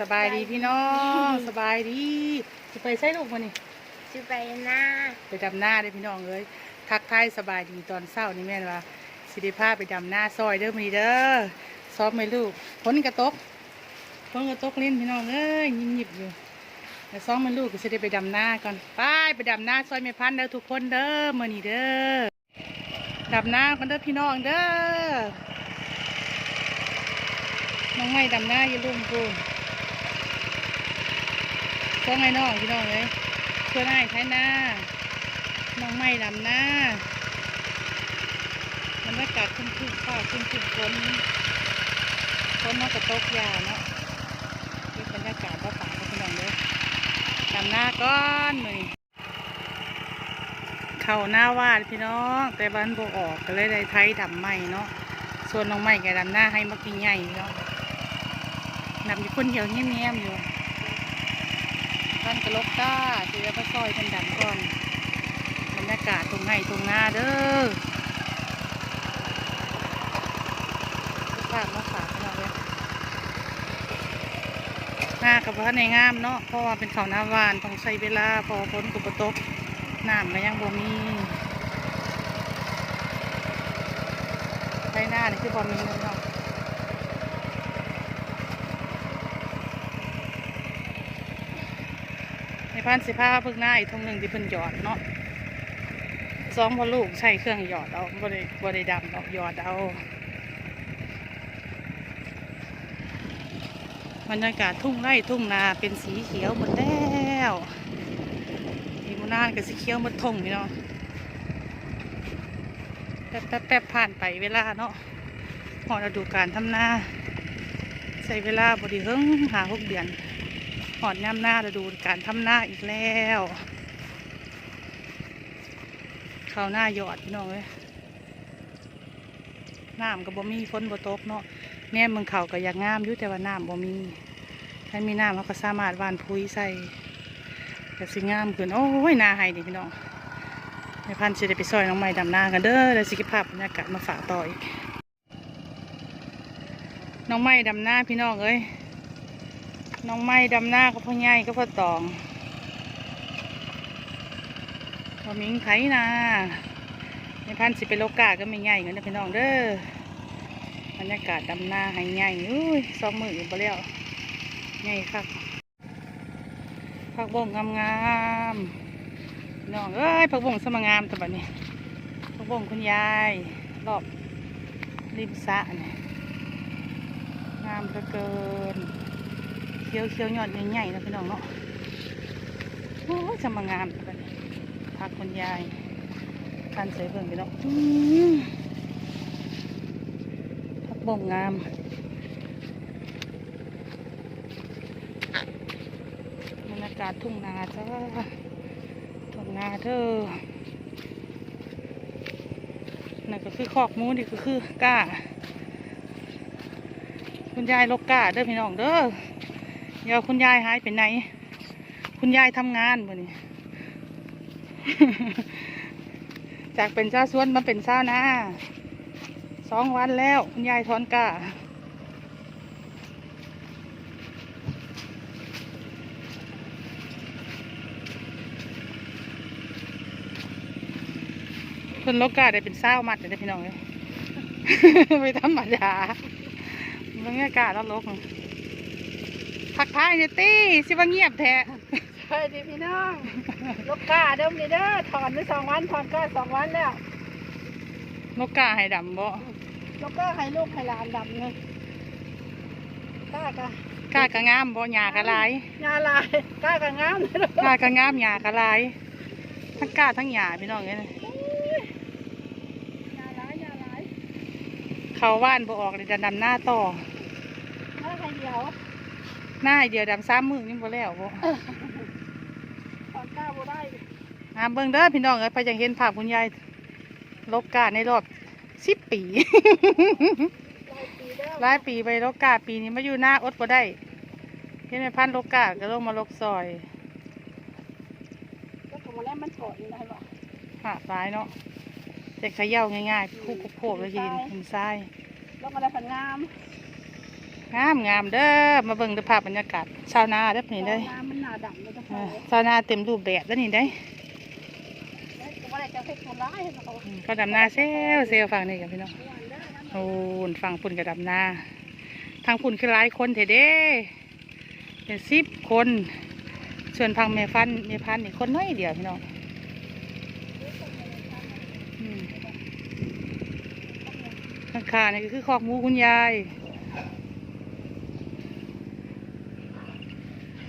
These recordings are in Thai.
สบายดีพี่น้องสบายดีจะไปใช้ลูกมานี่จะไปหน้าไปดำหน้าเด้อพี่น้องเอ้ยทักทายสบายดีตอนเช้านี่แม่นว่าสิได้พาไปดำหน้าซอยเด้อมีเด้อซ้อมไหมลูกฝนกระตกฝนกระตกลิ้นพี่น้องเอ้ยยิ้มหยิบอยู่แต่ซ้อมมันลูกก็สิได้ไปดำหน้าก่อนไปไปดำหน้าซอยแม่พันธุ์เด้อทุกคนเด้อมื้อนี้เด้อดำหน้ากันเด้อพี่น้องเด้อน้องไม่ดำหน้าอย่าลืมกู ก็ไงน้องพี่น้องเลยเพื่อนไอ้ายใช้หน้าน้องไม่ดำหน้าบรรยากาศคุ้มคุ้มฟ้าคุ้มคุ้มฝนฝนนาะกระตกยาเนาะนี่บรรยากาศก็ป่าพี่น้องเลยดำหน้าก้อนมือนี้เข่าหน้าวาดพี่น้อง แต่บ้านบออกก็เลยได้ไทยดำใหม่เนาะส่วนน้องใหม่แกดำหน้าให้มักมีใหญ่เนาะดำอยู่คนเดียวเงียๆอยู่ ท่านกระลกก้าเสือพระซอยเป็นดันก่อนบรรยากาศตรงไหนตรงหน้าเด้อฝากมาฝากกันหน่อยเลยหน้ากับพระในงามเนาะเพราะว่าเป็นเขาหน้าวานต้องใช้เวลาพอพ้นกุปตกน้ำก็ยังบ่มีใช้หน้านี่คือบอมีเลยเนาะ ใน พันสิผ้าพึ่งหน้าอีกทงหนึ่งที่เพิ่นหยอดเนาะสองพอลูกใช้เครื่องหยอดเอาบ่ได้บ่ได้ดำดอกหยอดเอาบรรยากาศทุ่งไร่ทุ่งนาเป็นสีเขียวหมดแล้วอีมูนานกับสีเขียวหมดทงนี่เนาะแป๊บแป๊บแป๊บผ่านไปเวลาเนาะพอเราดูการทำนา ใส่เวลาบไดีเฮิงหาหกเดือน หอดน้ำหน้าเราดูการทำหน้าอีกแล้วข้าวหน้าหยอดพี่น้องเลยน้ำก็บ่มีฝนบ่ตกเนาะแม่มึงเขาก็อยากงามอยู่แต่ว่าน้ำบ่มี ถ้ามีน้ำเราก็สามารถวานพุ้ยใส่ก็สิงามขึ้นโอ้ยนาไห้ดิพี่น้องในพันธุ์สิได้ไปซอยน้องใหม่ดำนากันเด้อเดี๋ยวสิก็บภาพบรรยากาศมาฝากต่ออีกน้องใหม่ดำหน้าพี่น้องเอ้ย น้องไม้ดำหน้าก็พ่อใหญ่ก็พ่อตองพ่อมิงไถนาในพันสิเป็นโลกาก็ไม่ใหญ่เงินนพี่น้องเด้อบรรยากาศดำหน้าให้ใหญ่อุ้ยสองมือไปแล้วใหญ่คักผักบงงามๆน้องเอ้ยผักบงสมงามแต่บัดนี้ผักบงคุณยายรอบริมสระเนี่ยงามเหลือเกิน เขียวเขียวยอดใหญ่ๆนะพี่น้องเนาะโอ้ยจะมางามแบบนี้พักคุณยายพันเสยเบิ่งพี่น้องพักบ่งงามบรรยากาศทุ่งนาจ้าทุ่งนาเธอนั่นก็คือคอกมูนี่ก็คือก้าคุณยายลกก้าเด้อพี่น้องเด้อ เดี๋ยวคุณยายหายไปไหน คุณยายทำงานบ่นี่จากเป็นเจ้าสวนมาเป็นเจ้านาสองวันแล้ว คุณยายทอนกาคนลกกาได้เป็นเศร้ามัดเลยพี่น้องเลยไม่ธรรมดาบรรยากาศแล้วลก ทักทายเนี่ยตี้สิว่าเงียบแท้สวัสดีพี่น้อง ลูกกาเดิมนี่เด้อถอนไปสองวันถอนก็สองวันแล้ว นกกาให้ดำบ่ลูกก็ให้ลูกให้หลานดำเลยกากะกากะงามบ่หญ้ากะหลายยาลายกากะงามเลยลูกกากะงามหญ้ากะหลายทั้งกาทั้งหญ้าพี่น้องเอ้ยยาลายยาลายเขาว่านบ่ออกเลยจะดำหน้าต่อถ้าใครเดียว หน้าให้เดียวดำสามมือยังบ่แล้วบ่ถอนก้าบ่ได้อ่าเบิ่งเด้อพี่น้องเอ้ยไปจังเห็นภาพคุณยายลกกาในรอบสิบปีหลายปีแล้วหลายปีไปลกกาปีนี้มาอยู่หน้าอดบ่ได้เห็นแม่พันธุ์ลกกาก็ลงมาลกซอยก็ของมันแล้วมันถอนได้บ่หาปลายเนาะแต่เขย่าง่ายๆคู่คุกโผล่เลยทีเดียวหินทรายแล้วมันได้ผลงามพ งามงามเด้อมาเบิ่งเด้อภาพบรรยากาศชาวนาเด้อนี่เด้อน้ำมันหนาดำเลยก็พเอออชาวนาเต็มรูปแบบแล้วนี่ได้อแล้วก็ว่าอะไรจะเฮ็ดคนร้ายเขาอืมก็ดำนาเซลเซลฝั่งนี้กับพี่น้องโอ้นฝั่งพุ่นกับดำนาทางพุ่นคือหลายคนเถเด้เป็นสิบคน ส่วนพังเมฟันเมพันนี่คนน้อยเดียวพี่น้องอืมข้างๆนี่ก็คือคอกหมูคุณยาย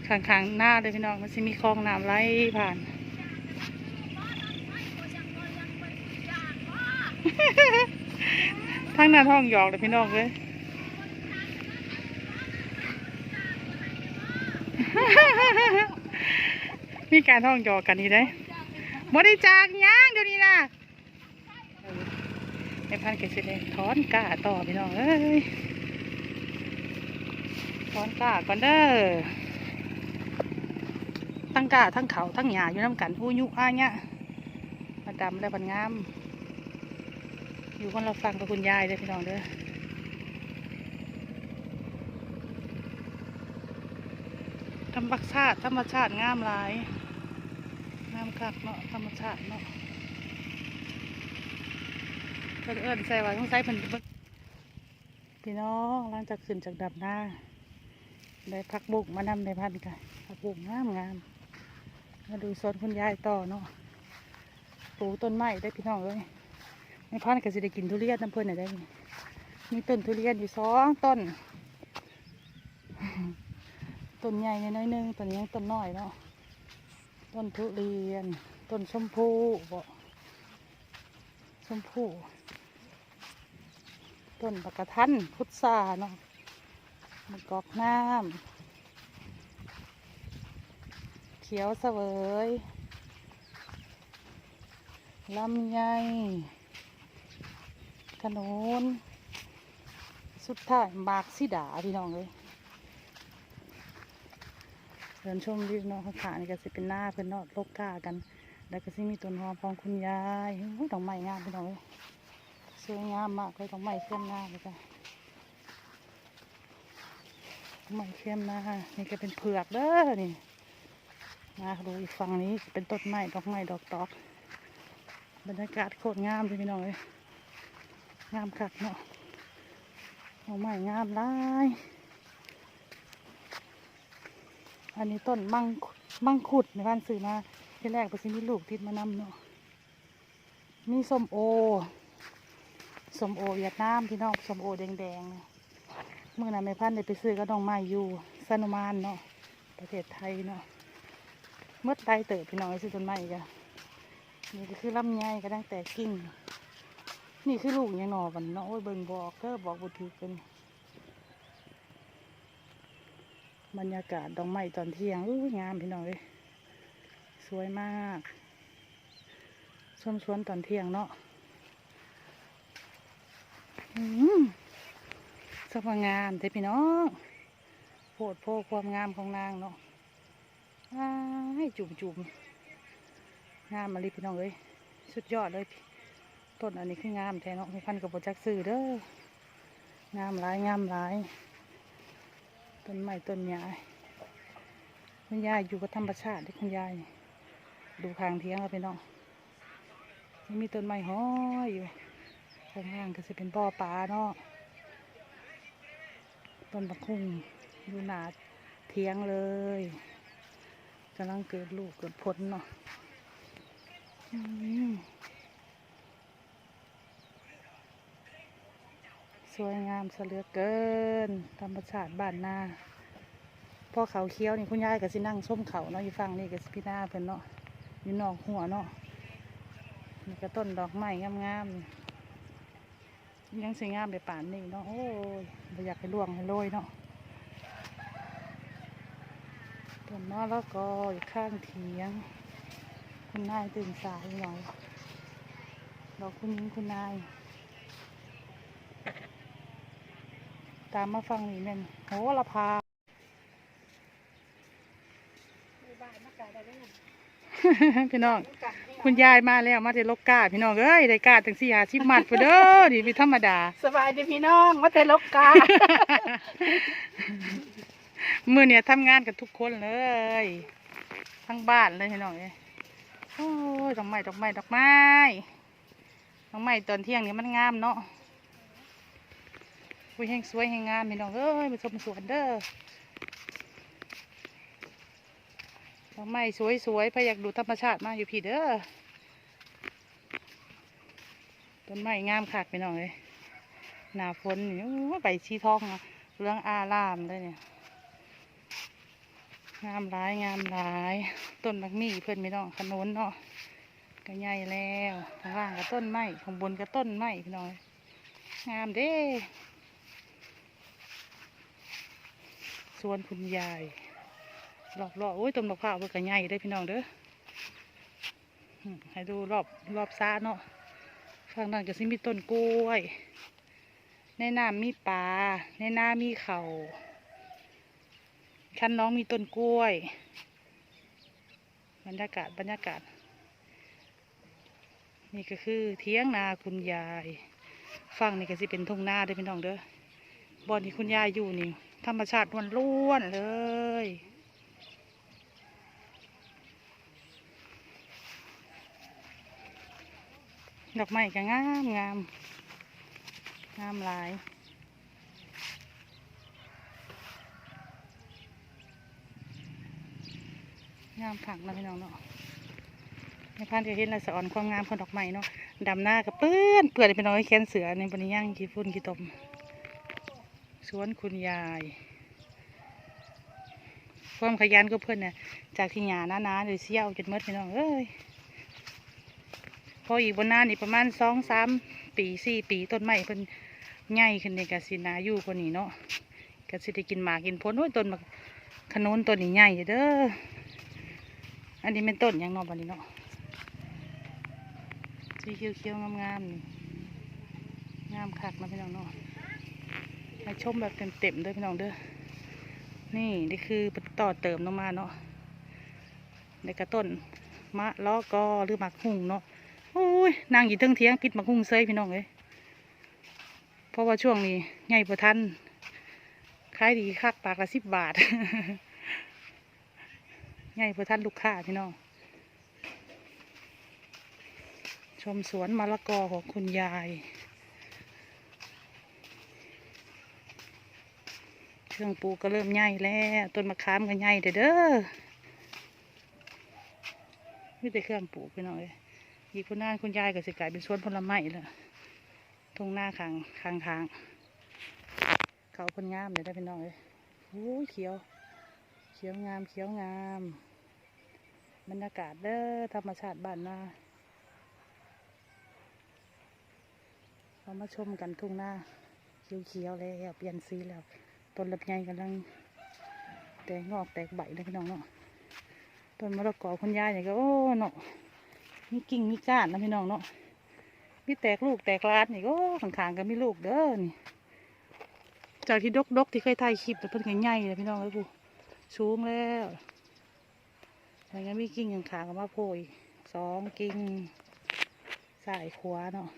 ข้างๆหน้าเลยพี่น้องมันจะมีคลองน้ำไหลผ่านทั้งนั้นห้องหยอกเลยพี่น้องเลยมีการห้องหยอกกันนี่ได้บริจาคหยังเดี๋ยวนี้นะในพันเกษตรถอนก้าต่อพี่น้องเอ้ยถอนก้าก่อนเด้อ ทั้งก้าทั้งเขาทั้งหญ้าอยู่น้ำกันอู้ยุอ้าเนี่ยมาดำและบันงาม อยู่คนเราฟังกับคุณยายเลยพี่น้องเด้อธรรมชาติธรรมชาติงามหลายงามคักเนาะธรรมชาติเนาะเพิ่นเอิ้นใส่ไว้ต้องใส่เพิ่นเบิ่งพี่น้องหลังจากขึ้นจากดับหน้าได้พักบุกมานำในพันกันพักบุกงามงาม มาดูสวนคุณยายต่อเนาะปลูกต้นไม้ได้พี่น้องเลยในพันธุ์ก็สิได้กินทุเรียนน้ำเพิ่นน่ะได้นี่มีต้นทุเรียนอยู่สองต้น ต้นใหญ่น้อยหนึงต้นนี้ยังต้นน้อยเนาะ ต้นทุเรียน ต้นชมพู่บ่ชมพูต้นบักกะทันพุทราเนาะมะกอกน้ำ ขียวเสวยลำไยขนุนสุดท้ายมากสิดาพี่น้องเลยเดินชมวิวเนาะข้างขานี่ก็สิเป็นหน้าเพื่อนนาะโลกกากัน แล้วก็สิมีต้นหอมของคุณยายโอ้ยดอกไม้งามพี่น้องเลยสวยงามมากเลยดอกไม้เข้มหน้าเลยจ้ะดอกไม้เข้มหน้านี่ก็เป็นเผือกเด้อนี่ นะดูอีกฝั่งนี้เป็นต้นไม้ดอกไม้ดอกตอกบรรยากาศโคตรงามเลยพี่น้องเลยงามคักเนาะดอกไม้งามหลายอันนี้ต้นมังคุดมังคุดในบ้านซื้อมาที่แรกไปซื้อมีลูกติดมานำเนาะมีส้มโอส้มโอเวียดนามพี่น้องส้มโอแดงๆเนี่ยเมื่อนั้นแม่พันได้ไปซื้อก็ดองไม้อยู่ซานุมานเนาะประเทศไทยเนาะ มื่อไตเติบพี่น้องไปซื้อต้นไม้กันนี่ก็คือลำไยก็ตั้งแต่กิ่ง นี่คือลูกยังหนอบันเนาะโอ้ยเบิ่งบอกเธอบอกบุตรเป็นบรรยากาศดอกไม้ตอนเที่ยงอู้งามพี่น้องเลยสวยมากชมสวนตอนเที่ยงเนาะอืมสวยงามเด้พี่น้องโพดโพความงามของนางเนาะ จุ่มจุ่มๆงามมาลีพี่น้องเลยสุดยอดเลยพี่ต้นอันนี้คืองามแท้เนาะมีพันกับโปรจักซื้อเด้องามหลายงามหลายต้นไม้ต้นใหญ่คุณยายอยู่กับธรรมชาติที่คุณยายดูทางเทียงเราไปน้องนี่มีต้นไม้ห้อยอยู่ข้างล่างก็จะเป็นบ่อปลาเนาะต้นบักคุ้งอยู่หนาเทียงเลย กำลังเกิดลูกเกิดผลเนาะสวยงามเสลือเกิน ธรรมชาติบ้านนาพ่อเขาเคี้ยวนี่คุณยายก็สินั่งส้มเขาเนาะอยู่ฟังนี่ก็สิพี่นาเพิ่นเนาะอยู่นอกหัวเนาะนี่ก็ต้นดอกไม้งามๆยังสวยงามไปป่านนี่เนาะโอ้ยอยากให้ล่วงให้โรยเนาะ ต้นมะละกออยู่ข้างเถียง คุณนายตื่นสายหน่อยดอกคุณยิงคุณนาย ตามมาฟังนี่แม่นโหระพามีบ้านมากกว่าได้ไหมเนี่ยพี่น้องกัดให้คุณยายมาแล้วมาแต่ลกกาพี่น้องเอ้ยได้กาตั้งสี่หาชิบมัดไปเด้อนี่เป็นธรรมดา สบายดีพี่น้องว่าแต่ลกกา มื่อเนี่ยทำงานกับทุกคนเลย ทั้งบ้านเลยพี่น้องเอ้ยโอ้ยดอกไม้ดอกไม้ดอกไม้ดอกไม้ตอนเที่ยงนี่มันงามเนาะอุ้ยแห้งสวยแห้งงามพี่น้องเอ้ยมาชมสวนเด้อดอกไม้สวยสวยพอยากดูธรรมชาติมาอยู่พี่เด้อต้นไม้งามคักพี่น้องเลยหนาฝนนี่ใบชีทองเรื่องอารามเลยเนี่ย งามหลายงามหลาย ต้นบักมี่เพื่อนไม่น้องขนุนเนาะก็ใหญ่แล้วข้างล่างก็ต้นไม้ข้างบนก็ต้นไม้พี่น้องงามเด้สวนคุณยายรอบรอบๆโอ้ยต้นมะพร้าวเพื่นก็ใหญ่ได้พี่น้องเด้อให้ดูรอบรอบซ่าเนาะฝั่งนั้นก็สิมีต้นกล้วย ในน้ำมีปลาในน้ามีเขาว คันน้องมีต้นกล้วย บรรยากาศบรรยากาศ นี่ก็คือเทียงนาคุณยายฝั่งนี่ก็สิเป็นทุ่งนาเด้พี่น้องเด้อบอนที่คุณยายอยู่นี่ ธรรมชาติล้วนๆเลยดอกไม้ก็งามงามงามหลาย งามผักนะพี่น้องเนาะในพันธุ์เห็นและสะออนความงามของดอกไม้เนาะดำหน้ากับเปื้อนเปื่อนพี่น้องแขนเสือในบริย่างขี้ฝุ่นขี้ตมสวนคุณยายความขยันก็เพื่อนเนี่ยจากที่หยาหนาๆเลยเสี่ยวจนมดพี่น้องเอ้ยพออีกบนหน้านี่ประมาณสองสามปีสี่ปีต้นไม้เพิ่นใหญ่ขึ้นในกสินาอยู่กว่านี้เนาะกสิได้กินหมากกินผลโอ้ยต้นบักขนุนต้นนี้ใหญ่เด้อ อันนี้เป็นต้นยังนอบันนี้เนาะสีเขียวๆงามๆนี่งามคักนะพี่น้องเนาะมาชมแบบเต็มๆด้อพี่น้องเด้อนี่นี่คือต่อเติมลงมาเนาะในกระต้นมะล้อกอหรือหมักหุ่งเนาะโอ้ยนางอยู่เทิงเทียงพิดหมักหุ่งเซยพี่น้องเลยเพราะว่าช่วงนี้ใหญ่ประทันขายดีคักปากละสิบบาท ใหญ่เพื่อท่านลูกค้าพี่น้อง ชมสวนมะละกอของคุณยาย เครื่องปูก็เริ่มใหญ่แล้ว ต้นมะขามก็ใหญ่เด้อเด้อมีแต่เครื่องปลูกพี่น้องเอ้ยอีกคนหน้าคุณยายก็สิกลายเป็นสวนผลไม้แล้วตรงหน้าข้างข้างทาง เขาคนงามเลยได้พี่น้องเอ้ยโอ้ยเขียว เขียวงาม เขียวงาม บรรยากาศเด้อธรรมชาติบ้านนาเรามาชมกันทุ่งหน้าเขียวๆแล้วเปลี่ยนสีแล้วต้นลำไยกำลังแตกงอกแตกใบเลยพี่น้องเนาะต้นมะละกอคุณยายเนี่ยก็โอ้เนาะมีกิ่งมีก้านนะพี่น้องเนาะมีแตกลูกแตกลาดนี่ก็ข้างๆก็มีลูกเด้อนี่จากที่ดกๆที่เคยถ่ายคลิปแต่เพิ่นก็ใหญ่เลยพี่น้องเอ้ยกูสูงแล้ว แล้วก็มีกิ่งขางๆก็มาโผล่สองกิ่งสายขวาเนาะ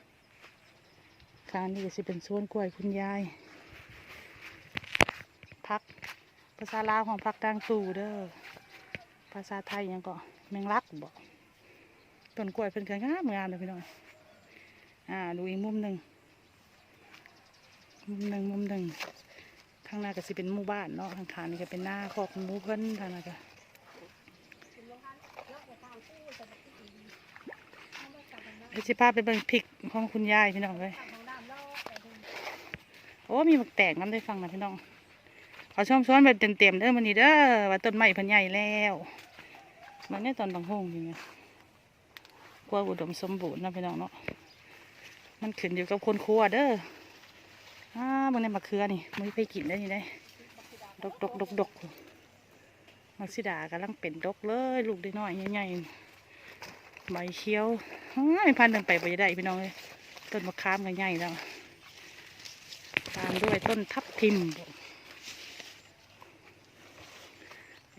ข้างนี้ก็สิเป็นสวนกล้วยคุณยายพักภาษาลาวของพักดังตู่เด้อภาษาไทยยังก็แมงลักบอกต้นกล้วยเพิ่นก็งามงามเลยพี่น้องอ่าดูอีกมุมหนึ่งมุมหนึ่งมุมหนึ่งข้างหน้าก็สิเป็นหมู่บ้านเนาะข้างขานี่ก็เป็นหน้าคอกหมูเพิ่นทางนั้นก็ เดี๋ยวสิพาไปเบิ่งพริกของคุณยายพี่น้องเลยโอ้มีหมักแตกน้ำได้ฟังนะพี่น้องขอชมสวนแบบเต็มๆเด้อมันนี้เด้อว่าต้นไม้พันใหญ่แล้วมันนี่ตอนบางห้องจริงไงกว่าอุดมสมบูรณ์นะพี่น้องเนาะมันขึ้นอยู่กับคนครัวเด้ออ้าบางในมะเขือนี่ไม่ไปกินได้ยังไงดกดกดกดก มักซิดากำลังเป็นดกเลย ลูกได้น้อยใหญ่ๆใบเขียวอ้ายพันเดินไปไปได้พี่น้องเลยต้นมะขามก็ใหญ่แล้วตามด้วยต้นทับทิม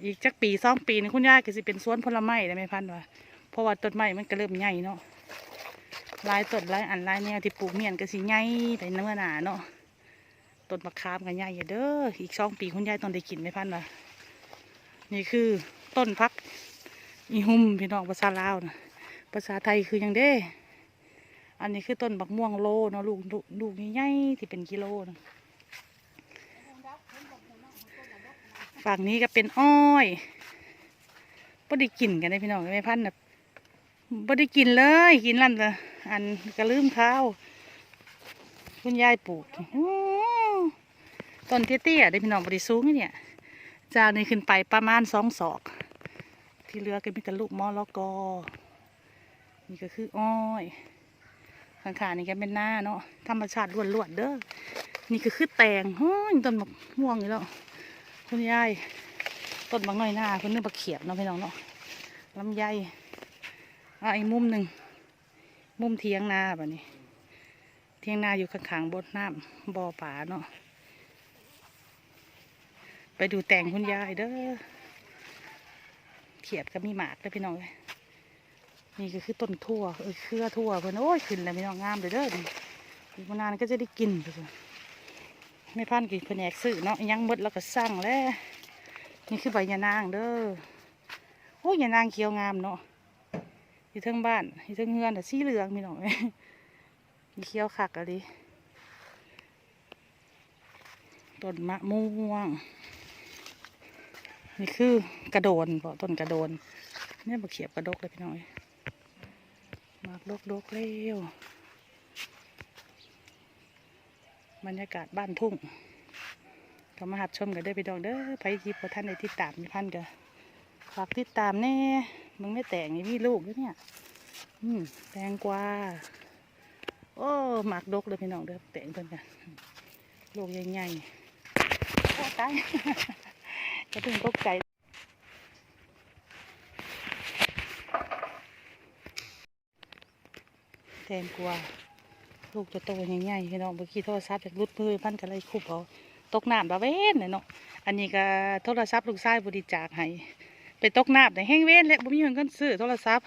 อีกจักปีสองปีนี่คุณยายก็สิเป็นสวนผลไม้ได้ไหมพันว่าเพราะว่าต้นไม้มันก็เริ่มใหญ่เนาะลายต้นลายอันลายแนวที่ปลูกเมียนก็สิใหญ่ไปเนื้อหนาเนาะต้นมะขามก็ใหญ่เด้ออีกสองปีคุณยายต้องได้กินไหมพันว่า นี่คือต้นพักอีหุ่มพี่น้องภาษาลาวนะภาษาไทยคือยังเด้ อันนี้คือต้นบักม่วงโลเนาะลูกลูกใหญ่ๆที่เป็นกิโลนะฝั่งนี้ก็เป็นอ้อยบ่ได้กินกันได้พี่น้องไม่พันแบบบ่ได้กินเลยกินลั่นละอันก็ลืมข้าวคุณยายปลูกต้นเตี้ยๆได้พี่น้องบ่ได้สูงเนี่ย จากนี้ขึ้นไปประมาณสองศอก ที่เหลือก็มีแต่ลูกมอลกอ นี่ก็คืออ้อยข้างๆนี่ก็เป็นหน้าเนาะธรรมชาติล้วนๆเด้อนี่ก็คือแตงเฮ้ยต้นมะม่วงอยู่แล้วคุณยายต้นบางน้อยหน้าคุณนึกบักเขียบเนาะพี่น้องเนาะลำไยอะอีกมุมหนึ่งมุมเทียงนาแบบนี้ เทียงนาอยู่ข้างๆบนน้ำบ่อป่าเนาะ ไปดูแตงคุณยายเด้อเขียดก็มีหมากเด้อพี่น้องเลยนี่ก็คือต้นทั่วเออเครือทั่วเพิ่นโอ้ยขึ้นแล้วไม่ต้องงามเลยเด้อนี่อีกบ่นานก็จะได้กินไปสิไม่พันกินเพิ่นกซื้อเนาะยังมดแล้วก็สั่งแล้วนี่คือใบยานางเด้อโอ้ยยานางเขียวงามเนาะอยู่ทั้งบ้านอยู่ทั้งเฮือนแต่สีเหลืองมีหน่อยมีเขียวคักอะดิต้นมะม่วง นี่คือกระโดนบ่ต้นกระโดนเนี่ยบะเขียบกระดกเลยพี่น้อยมากลกลกเร็วบรรยากาศบ้านทุ่งก็มาหัดชมกันได้พี่น้องเด้อไปที่พอท่านในติดตามมีพันกันฝากติดตามแน่มึงไม่แต่งนี่มีลูกด้วยเนี่ย อืมแตงกวาโอ้หมากดกเลยพี่น้องเด้อแต่งเพิ่นกันลูกใหญ่ๆโอ้ตาย จะถึงตกใจแตงกวาลูกจะโตใหญ่ๆพี่น้องเมื่อกี้โทรศัพท์จากรุดมือพันกันเลยคุบเอาตกน้ำบาเว้นเลยเนาะอันนี้ก็โทรศัพท์ลูกชายบริจาคให้ไปตกน้ำในแห้งเว้นและบ่มีเงินกันซื้อโทรศัพท์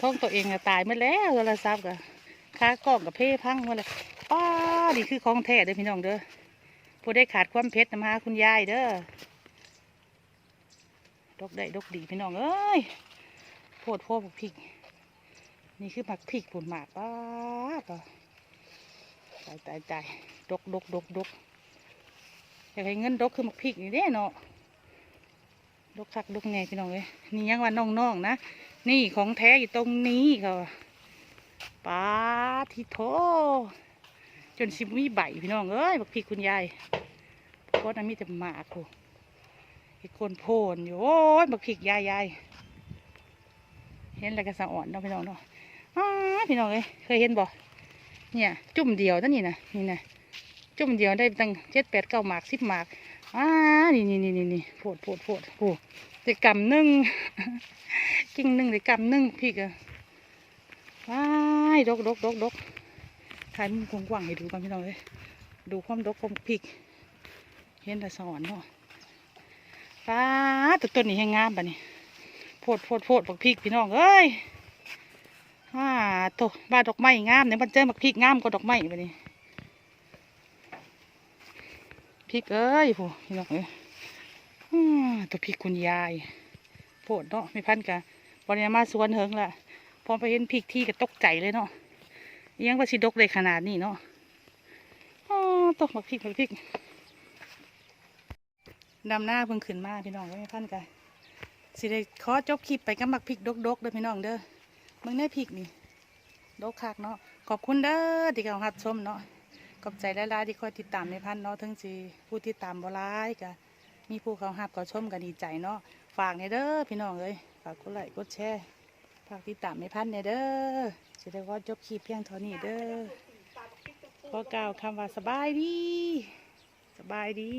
ท้องตัวเองก็ตายมาแล้วโทรศัพท์ก็ค่ากล้องกับเพ่พังมาเลยป้านี่คือของแท้เด้อพี่น้องเด้อ ผู้ได้ขาดความเพชรนะมาคุณยายเด้อดกได้ดกดีพี่น้องเอ้ยโพดโพดบักพริก นี่คือหมักพริกผุนหมากป้าป้าตายตายตายดกดกดกดกอยากให้เงินดกคือหมักพริกนี่เด้เนาะดกคักดกแน่พี่น้องเลยนี่ยังว่าน้องๆนะนี่ของแท้อยู่ตรงนี้ค่ะป้าทิโท จนสิบมีใบพี่น้องเอ้ยบักพริกคุณยายเพราะนั้นมีแต่หมากโอ้ไอ้คนโพนอยู่โอ้ยบักพริกยายยายเห็นแล้วก็สะอ่อนเนาะพี่น้องเนาะอ้าพี่น้องเอ้ยเคยเห็นบ่เนี่ย จุ่มเดียวนั่นนี่นะนี่นะจุ่มเดียวได้ตั้งเจ็ดแปดเก้าหมากสิบหมากอ้านี่นี่นี่นี่นี่โพดโพดโพดโอ้ได้กำหนึ่งกิ่งหนึ่งได้กำหนึ่งพี่กะว้ายดกดกดกดก ถ่ายมุมกว้างๆให้ดูกันพี่น้องเลยดูความดกของพริก เห็นแต่สอนเนาะฟ้าตัวต้นนี้ให้งามปะนี่โพดโพดโพดบักพริกพี่น้องเอ้ยอ่าโตบ้าดอกไม้งามเนี่ยมันเจอบักพริกงามกว่าดอกไม้ไปนี่พริกเอ้ยผู้พี่น้องเอ้ยอ่าตัวพริกคุณยายโพดเนาะไม่พันกันบริมาสวนเฮิงละพอไปเห็นพริกที่ก็ตกใจเลยเนาะ ยังว่าสิดกเลยขนาดนี้เนาะอ๋อตกบักพริกบักพริกดำหน้าเพิ่งขึ้นมาพี่น้องก็ไม่พันกันสิได้ขอจบคลิปไปกับมักพริกดกๆเด้อพี่น้องเด้อมึงได้พริกนี่ดกคักเนาะขอบคุณเด้อที่เขาหัดชมเนาะขอบใจหลายๆที่คอยติดตามในพันเนาะถึงสิผู้ติดตามบ่ร้ายกะมีผู้เขาหับก็ชมกันดีใจเนาะฝากในเด้อพี่น้องเอ้ยฝากกดไลค์กดแชร์ฝากติดตามในพันในเด้อ สิได้ว่าจบคลิปเพียงเท่านี้เด้อขอกล่าวคำว่าสบายดี สบายดี